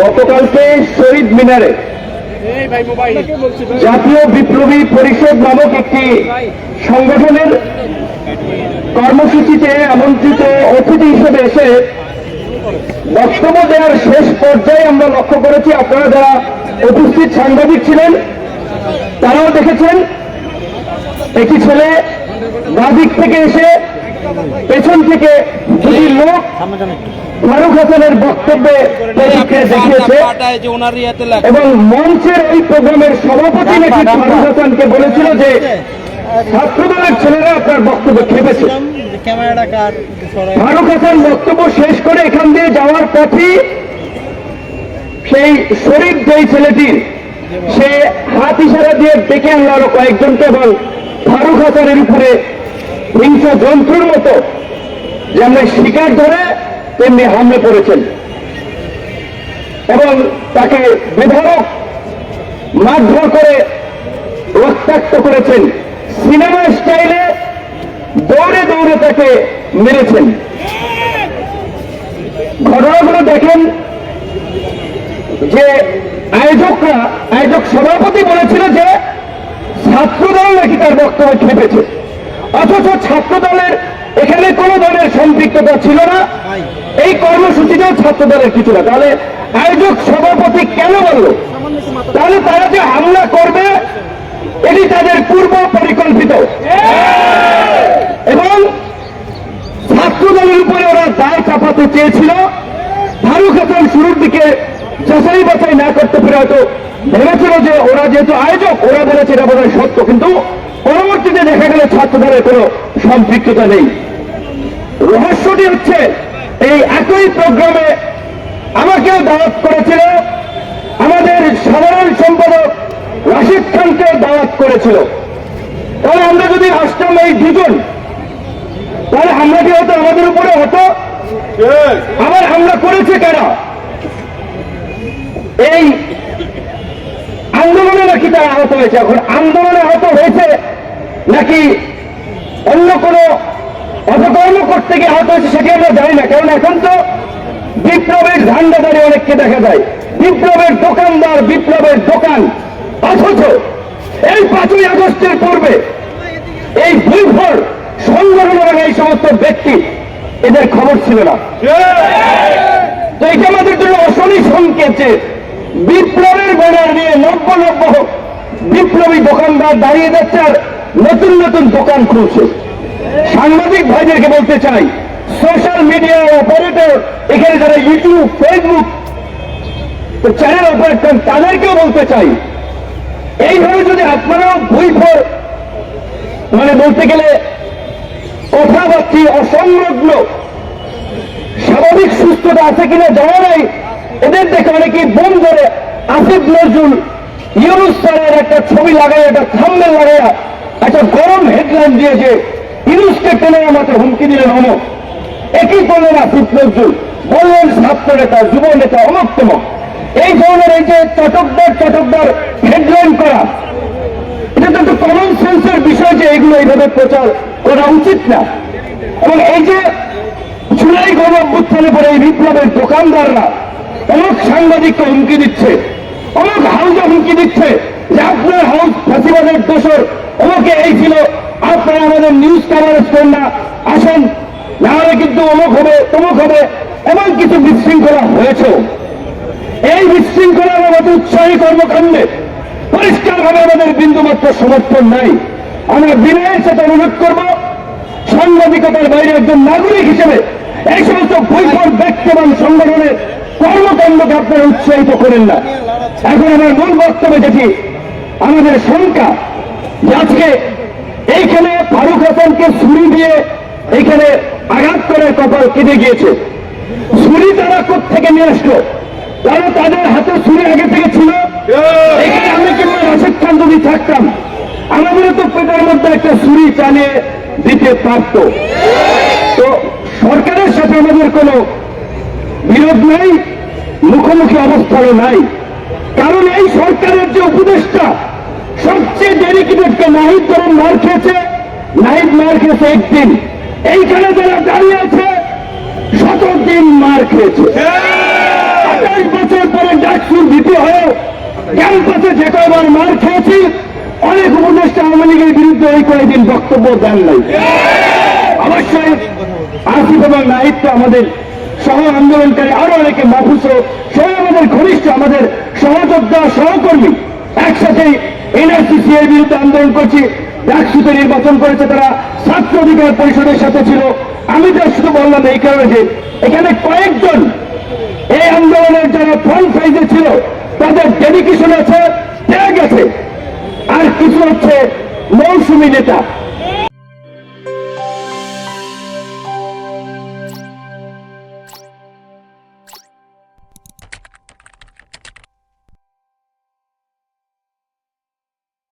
গতকালকে শহীদ মিনারে জাতীয় বিপ্লবী পরিষদ নামক একটি সংগঠনের কর্মসূচিতে আমন্ত্রিত অতিথি হিসেবে এসে বক্তব্য দেওয়ার শেষ পর্যায়ে আমরা লক্ষ্য করেছি, আপনারা যারা উপস্থিত সাংবাদিক ছিলেন, তারাও দেখেছেন, একটি ছেলে বাদিক থেকে এসে পেছন থেকে দুটি লোক ফারুক হাসানের বক্তব্যে প্রতিক্রিয়া দেখিয়েছে। যে এবং মঞ্চের এই প্রোগ্রামের সভাপতি নাকি ফারুক হাসানকে বলেছিল যে ছাত্রদলের ছেলেরা আপনার বক্তব্য খেপেছে। ফারুক হাসান বক্তব্য শেষ করে এখান দিয়ে যাওয়ার পথে সেই শরীফ যেই ছেলেটির সে হাত ইশারা দিয়ে ডেকে আনলো আরও কয়েকজনকে এবং ফারুক হাসানের উপরে হিংসা জন্তুর মতো। যেমন শিকার ধরে তেমনি হামলে পড়েছেন এবং তাকে বেধরক মারধর করে রক্তাক্ত করেছেন। সিনেমা স্টাইলে দৌড়ে দৌড়ে তাকে মেরেছেন। ঘটনাগুলো দেখেন যে আয়োজকরা, আয়োজক সভাপতি বলেছিল যে ছাত্রদল নাকি তার বক্তব্য খেপেছে। অথচ ছাত্রদলের এখানে কোনো দলের সম্পৃক্ততা ছিল না। এই কর্মসূচিতেও ছাত্রদলের কিছু না। তাহলে আয়োজক সভাপতি কেন বলল? তাহলে তারা যে হামলা করবে এটি তাদের পূর্ব পরিকল্পিত। এবং ছাত্রদলের উপরে ওরা দায় চাপাতে চেয়েছিল। ফারুক হাসান শুরুর দিকে যাচাই বাছাই না করতে পেরে হয়তো ভেবেছিল যে ওরা যেহেতু আয়োজক ওরা বলেছে এটা বোধহয় সত্য। কিন্তু দেখা গেল ছাত্রদলের কোনো সম্পৃক্ততা নেই। রহস্যটি হচ্ছে, এই একই প্রোগ্রামে আমাকেও দাওয়াত করেছিল, আমাদের সাধারণ সম্পাদক রাশিদ খানকে দাওয়াত করেছিল। তাহলে আমরা যদি আসতাম এই দুজন, তাহলে হামলা কি হতো, আমাদের উপরে হতো? আবার হামলা করেছে কেন? এই আন্দোলনে নাকি তারা আহত হয়েছে, এখন আন্দোলনে আহত হয়েছে নাকি অন্য কোনো অপকর্ম করতে গিয়ে আহত হয়েছে সেটি আমরা জানি না। কারণ এখন তো বিপ্লবের ঝান্ডাদারি অনেককে দেখা যায়। বিপ্লবের দোকানদার, বিপ্লবের দোকান অথচ এই পাঁচই আগস্টের পূর্বে এই ভুলভর সংগঠন এবং এই সমস্ত ব্যক্তি এদের খবর ছিল না। তো এটা আমাদের জন্য অশনি সংকেত যে বিপ্লবের ব্যানার নিয়ে নব্য নব্য বিপ্লবী দোকানদার দাঁড়িয়ে যাচ্ছে আর নতুন নতুন দোকান খুলছে। সাংবাদিক ভাইদেরকে বলতে চাই সোশ্যাল মিডিয়া অপারেটর এখানে যারা ইউটিউব ফেসবুক চ্যানেল অপারেটর তাদেরকেও বলতে চাই, এইভাবে যদি আপনারাও বই ফর মানে বলতে গেলে কথাবার্তি অসংলগ্ন, স্বাভাবিক সুস্থতা আছে কিনা জানা নাই, এদের দেখে অনেকেই বোম ধরে, আসিফ নজরুল, ইউনুস স্যারের একটা ছবি লাগাই একটা থাম্বেল লাগাইয়া একটা গরম হেডলাইন দিয়েছে ইউনুসকে টেনে আমাকে হুমকি দিলেন অমক একই করলেন আসিফ নজরুল বললেন ছাত্র নেতা যুব নেতা অমক তমক এই ধরনের এই যে চটকদার চটকদার হেডলাইন করা, এটা তো একটা কমন সেন্সের বিষয় যে এগুলো এইভাবে প্রচার করা উচিত না। এবং এই যে জুলাই গণ অভ্যুত্থানে পরে এই বিপ্লবের দোকানদাররা অনেক সাংবাদিককে হুমকি দিচ্ছে। অনেক হাউসে হুমকি দিচ্ছে যে আপনার হাউস ফাঁসিবাদের দোষর আপনারা আমাদের নিউজ কাভারেজ করেন না আসেন, নাহলে কিন্তু অমুক হবে, তমুক হবে, এমন কিছু বিশৃঙ্খলা হয়েছেও এই বিশৃঙ্খলার আমাদের উৎসাহী কর্মকাণ্ডে পরিষ্কারভাবে আমাদের বিন্দুমাত্র সমর্থন নাই। আমরা বিনয়ের সাথে অনুরোধ করব, সাংবাদিকতার বাইরে একজন নাগরিক হিসেবে এই সমস্ত বৈঠক ব্যক্তি এবং সংগঠনের কর্মকাণ্ডকে আপনারা উৎসাহিত করেন না। এখন আমার মূল বক্তব্যে যেটি আমাদের শঙ্কা যে আজকে এইখানে ফারুক হাসানকে ছুরি দিয়ে এইখানে আঘাত করে কপাল কেটে গিয়েছে। ছুরি তারা থেকে নিয়ে আসলো? তারা তাদের হাতে ছুরি আগে থেকে ছিল। এখানে আমি কিংবা রাশেদ খান যদি থাকতাম আমাদেরও তো পেটের মধ্যে একটা ছুরি চালিয়ে দিতে পারত। তো সরকারের সাথে আমাদের কোনো বিরোধ নাই মুখোমুখি অবস্থানও নাই। কারণ এই সরকারের যে উপদেষ্টা সবচেয়ে ডেডিকেটেডকে নাহিদ ধরুন মার খেয়েছে। নাহিদ মার খেয়েছে একদিন। এইখানে যারা দাঁড়িয়ে আছে শত দিন মার খেয়েছে। আঠাশ বছর যে কয়বার মার খেয়েছি, অনেক উপদেষ্টা আওয়ামী লীগের বিরুদ্ধে ওই কয়েকদিন বক্তব্য দেন নাই। অবশ্যই আসিফ এবং নাহিদ তো আমাদের সহ আন্দোলনকারী, আরও অনেকে মাহফুজ সহ আমাদের ঘনিষ্ঠ, আমাদের সহযোদ্ধা, সহকর্মী একসাথে এনআরসিসি এর বিরুদ্ধে আন্দোলন করছি ডাকসুতে নির্বাচন করেছে তারা, ছাত্র অধিকার পরিষদের সাথে ছিল। আমি তো শুধু বললাম এই কারণে যে এখানে কয়েকজন এই আন্দোলনের যারা ফ্রন্ট সাইজে ছিল, তাদের ডেডিকেশন আছে, ত্যাগ আছে। আর কিছু হচ্ছে মৌসুমী নেতা।